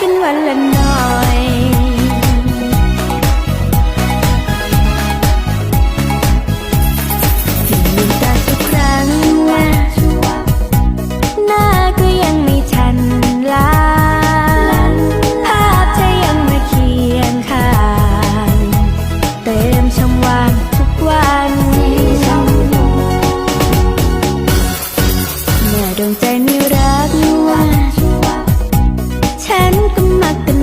กันวันละหน่อยที่ตาทุกครั้ง หน้าก็ยังไม่ทันลาภาพเธอยังมาเคียงข้างเต็มช่องว่าทุกวัน เม่ดวงใจไม่รัก kemakan